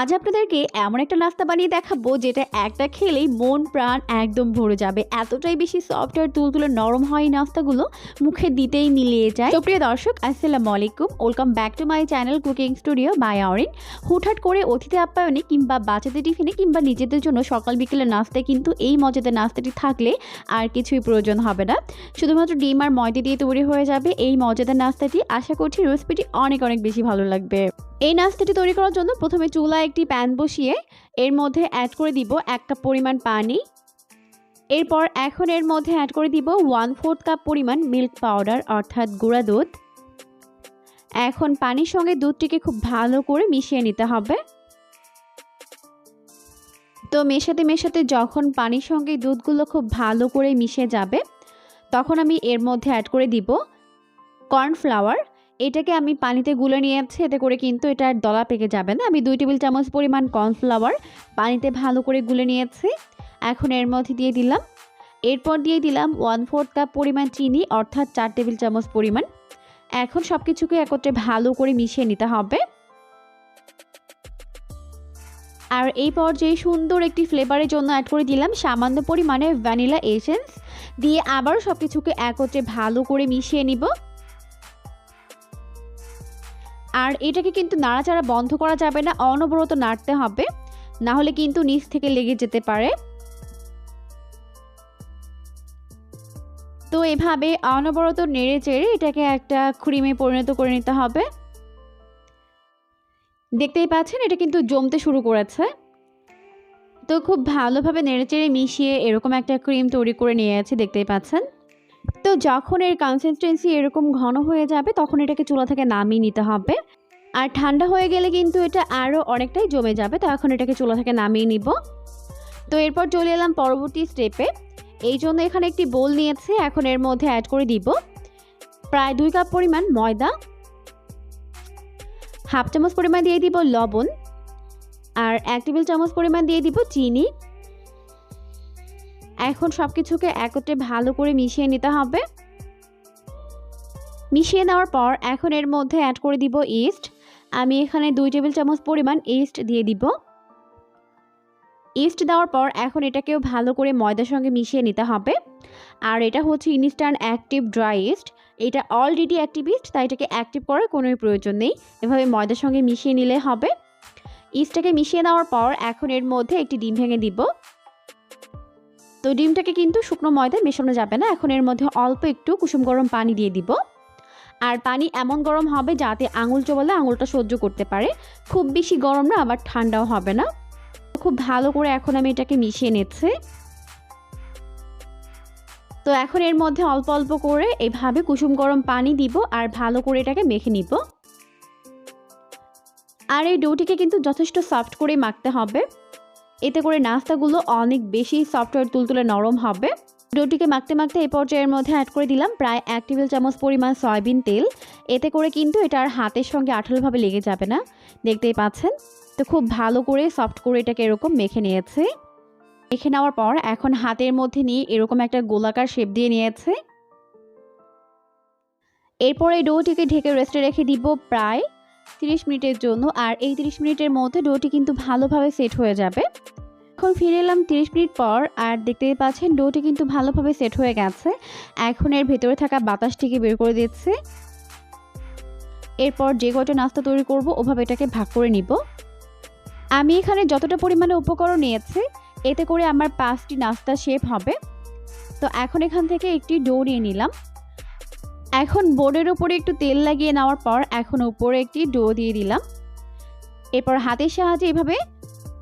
আজ আপনাদেরকে এমন একটা নাস্তা বানিয়ে দেখাবো, যেটা একটা খেলেই মন, প্রাণ একদম ভরে যাবে। এতটাই বেশি সফট আর তুলতুলে নরম হয় নাস্তাগুলো, মুখে দিতেই মিলিয়ে যায়। প্রিয় দর্শক, আসসালামু আলাইকুম। Welcome back to my channel cooking studio by Orin হুটহাট করে অতিথি আপ্যায়নে কিংবা বাচ্চাদের টিফিনে কিংবা নিজেদের জন্য সকাল বিকেলের নাস্তায় কিন্তু এই মজাদার নাস্তাটি থাকলে আর কিছুই প্রয়োজন হবে না। শুধুমাত্র ডিম আর ময়দা দিয়ে তৈরি হয়ে যাবে এই মজাদার নাস্তাটি। আশা করছি রেসিপিটি অনেক অনেক বেশি ভালো লাগবে। এই নাস্তাটি তৈরি করার জন্য প্রথমে চুলায় একটি প্যান বসিয়ে এর মধ্যে অ্যাড করে দিব এক কাপ পরিমাণ পানি। এরপর এখন এর মধ্যে অ্যাড করে দিব ওয়ান ফোর্থ কাপ পরিমাণ মিল্ক পাউডার অর্থাৎ গুঁড়া দুধ। এখন পানির সঙ্গে দুধটিকে খুব ভালো করে মিশিয়ে নিতে হবে। তো মেশাতে মেশাতে যখন পানির সঙ্গে দুধগুলো খুব ভালো করে মিশে যাবে, তখন আমি এর মধ্যে অ্যাড করে দিব কর্নফ্লাওয়ার এটাকে আমি পানিতে গুলে নিয়েছি, এতে করে কিন্তু এটা দলা পেকে যাবে না। আমি দুই টেবিল চামচ পরিমাণ কর্নফ্লাওয়ার পানিতে ভালো করে গুলে নিয়েছি। এখন এর মধ্যে দিয়ে দিলাম। এরপর দিয়ে দিলাম ওয়ান ফোর্থ কাপ পরিমাণ চিনি, অর্থাৎ চার টেবিল চামচ পরিমাণ। এখন সব কিছুকে একত্রে ভালো করে মিশিয়ে নিতে হবে। আর এই পর্যায়ে সুন্দর একটি ফ্লেভারের জন্য অ্যাড করে দিলাম সামান্য পরিমাণে ভ্যানিলা এসেন্স। দিয়ে আবারও সব কিছুকে একত্রে ভালো করে মিশিয়ে নিব। আর এটাকে কিন্তু নাড়াচাড়া বন্ধ করা যাবে না, অনবরত নাড়তে হবে। না হলে কিন্তু নিচ থেকে লেগে যেতে পারে। তো এভাবে অনবরত নেড়ে চেড়ে এটাকে একটা ক্রিমে পরিণত করে নিতে হবে। দেখতেই পাচ্ছেন, এটা কিন্তু জমতে শুরু করেছে। তো খুব ভালোভাবে নেড়েচেড়ে মিশিয়ে এরকম একটা ক্রিম তৈরি করে নিয়ে আছে, দেখতেই পাচ্ছেন। তো যখন এর কনসিস্টেন্সি এরকম ঘন হয়ে যাবে, তখন এটাকে চুলা থেকে নামিয়ে নিতে হবে। আর ঠান্ডা হয়ে গেলে কিন্তু এটা আরও অনেকটাই জমে যাবে, তো এখন এটাকে চুলা থেকে নামিয়ে নিব। তো এরপর চলে এলাম পরবর্তী স্টেপে এই জন্য এখানে একটি বোল নিয়েছে, এখন এর মধ্যে অ্যাড করে দিব প্রায় দুই কাপ পরিমাণ ময়দা। হাফ চামচ পরিমাণ দিয়ে দিব লবণ। আর এক টেবিল চামচ পরিমাণ দিয়ে দিব চিনি। এখন সব কিছুকে একত্রে ভালো করে মিশিয়ে নিতে হবে। মিশিয়ে নেওয়ার পর এখন এর মধ্যে অ্যাড করে দিব ইস্ট আমি এখানে দুই টেবিল চামচ পরিমাণ ইস্ট দিয়ে দিব। ইস্ট দেওয়ার পর এখন এটাকেও ভালো করে ময়দার সঙ্গে মিশিয়ে নিতে হবে। আর এটা হচ্ছে ইনস্ট্যান্ট অ্যাক্টিভ ড্রাই ইস্ট এটা অলরেডি অ্যাক্টিভ ইস্ট তাই এটাকে অ্যাক্টিভ করার কোনো প্রয়োজন নেই। এভাবে ময়দার সঙ্গে মিশিয়ে নিলে হবে। ইস্টটাকে মিশিয়ে নেওয়ার পর এখন এর মধ্যে একটি ডিম ভেঙে দিব। তো ডিমটাকে কিন্তু শুকনো ময়দায় মেশানো যাবে না। এখন এর মধ্যে অল্প একটু কুসুম গরম পানি দিয়ে দিব। আর পানি এমন গরম হবে যাতে আঙুল চোবালে আঙুলটা সহ্য করতে পারে। খুব বেশি গরম না, আবার ঠান্ডাও হবে না। খুব ভালো করে এখন আমি এটাকে মিশিয়ে নিচ্ছি। তো এখন এর মধ্যে অল্প অল্প করে এভাবে কুসুম গরম পানি দিব আর ভালো করে এটাকে মেখে নিব। আর এই ডোটিকে কিন্তু যথেষ্ট সফট করে মাখতে হবে। এতে করে নাস্তাগুলো অনেক বেশি সফটওয়্যার তুলতুলে নরম হবে। ডোটিকে মাখতে মাখতে এই পর্যায়ের মধ্যে অ্যাড করে দিলাম প্রায় এক টেবিল চামচ পরিমাণ সয়াবিন তেল। এতে করে কিন্তু এটা আর হাতের সঙ্গে আঠালোভাবে লেগে যাবে না। দেখতেই পাচ্ছেন? তো খুব ভালো করে সফট করে এটাকে এরকম মেখে নিয়েছে। মেখে নেওয়ার পর এখন হাতের মধ্যে নিয়ে এরকম একটা গোলাকার শেপ দিয়ে নিয়েছে। এরপর এই ডোটিকে ঢেকে রেস্টে রেখে দিব প্রায় তিরিশ মিনিটের জন্য আর এই তিরিশ মিনিটের মধ্যে ডোটি কিন্তু ভালোভাবে সেট হয়ে যাবে। এখন ফিরে এলাম তিরিশ মিনিট পর আর দেখতে পাচ্ছেন ডোটি কিন্তু ভালোভাবে সেট হয়ে গেছে। এখন এর ভেতরে থাকা বাতাসটিকে বের করে দিচ্ছে। এরপর যে কয়টা নাস্তা তৈরি করব ওভাবে এটাকে ভাগ করে নিব। আমি এখানে যতটা পরিমাণে উপকরণ নিয়েছি, এতে করে আমার পাঁচটি নাস্তা শেপ হবে। তো এখন এখান থেকে একটি ডো নিয়ে নিলাম। এখন বোর্ডের উপরে একটু তেল লাগিয়ে নেওয়ার পর এখন উপরে একটি ডো দিয়ে দিলাম। এরপর হাতের সাহায্যে এভাবে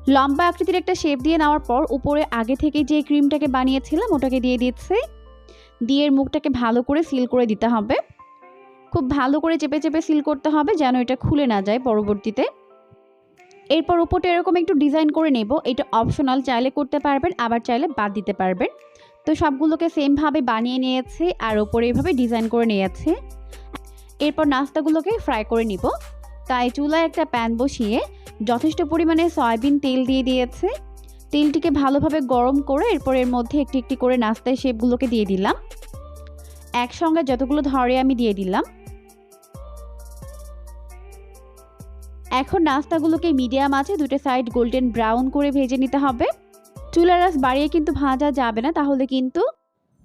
লম্বা আকৃতির একটা শেপ দিয়ে নেওয়ার পর উপরে আগে থেকে যে ক্রিমটাকে বানিয়েছিলাম ওটাকে দিয়ে দিচ্ছে। দিয়ে মুখটাকে ভালো করে সিল করে দিতে হবে। খুব ভালো করে চেপে চেপে সিল করতে হবে যেন এটা খুলে না যায় পরবর্তীতে। এরপর উপরটা এরকম একটু ডিজাইন করে নেব। এটা অপশনাল চাইলে করতে পারবেন, আবার চাইলে বাদ দিতে পারবেন। তো সবগুলোকে সেমভাবে বানিয়ে নিয়েছি আর ওপরে এভাবে ডিজাইন করে নিয়েছে। এরপর নাস্তাগুলোকে ফ্রাই করে নিব। তাই চুলায় একটা প্যান বসিয়ে যথেষ্ট পরিমাণে সয়াবিন তেল দিয়ে দিয়েছে। তেলটিকে ভালোভাবে গরম করে এরপর এর মধ্যে একটি একটি করে নাস্তায় শেপগুলোকে দিয়ে দিলাম। একসঙ্গে যতগুলো ধরে আমি দিয়ে দিলাম। এখন নাস্তাগুলোকে মিডিয়াম আছে দুটো সাইড গোল্ডেন ব্রাউন করে ভেজে নিতে হবে। চুলার রাস বাড়িয়ে কিন্তু ভাজা যাবে না, তাহলে কিন্তু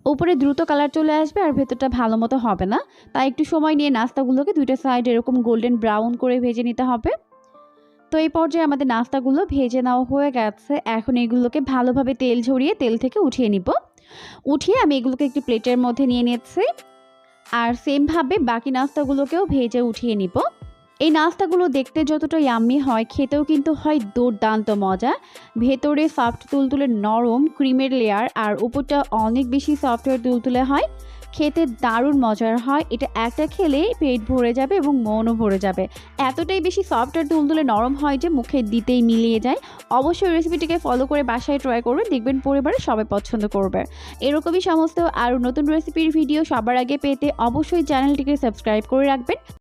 উপরে দ্রুত কালার চলে আসবে আর ভেতরটা ভালো মতো হবে না। তাই একটু সময় নিয়ে নাস্তাগুলোকে দুইটা সাইড এরকম গোল্ডেন ব্রাউন করে ভেজে নিতে হবে। তো এই পর্যায়ে আমাদের নাস্তাগুলো ভেজে নেওয়া হয়ে গেছে। এখন এগুলোকে ভালোভাবে তেল ঝরিয়ে তেল থেকে উঠিয়ে নিব। উঠিয়ে আমি এগুলোকে একটি প্লেটের মধ্যে নিয়ে নিচ্ছি। আর সেমভাবে বাকি নাস্তাগুলোকেও ভেজে উঠিয়ে নিব। এই নাস্তাগুলো দেখতে যতটা ইয়াম্মি হয়, খেতেও কিন্তু হয় দুর্দান্ত মজা। ভেতরে সফট তুলতুলে নরম ক্রিমের লেয়ার আর উপরটা অনেক বেশি সফটওয়্যার তুলতুলে হয়। খেতে দারুণ মজার হয়। এটা একটা খেলেই পেট ভরে যাবে এবং মনও ভরে যাবে। এতটাই বেশি সফটওয়্যার তুলতুলে নরম হয় যে মুখে দিতেই মিলিয়ে যায়। অবশ্যই রেসিপিটিকে ফলো করে বাসায় ট্রাই করবেন দেখবেন পরিবারে সবাই পছন্দ করবে। এরকমই সমস্ত আরও নতুন রেসিপির ভিডিও সবার আগে পেতে অবশ্যই চ্যানেলটিকে সাবস্ক্রাইব করে রাখবেন।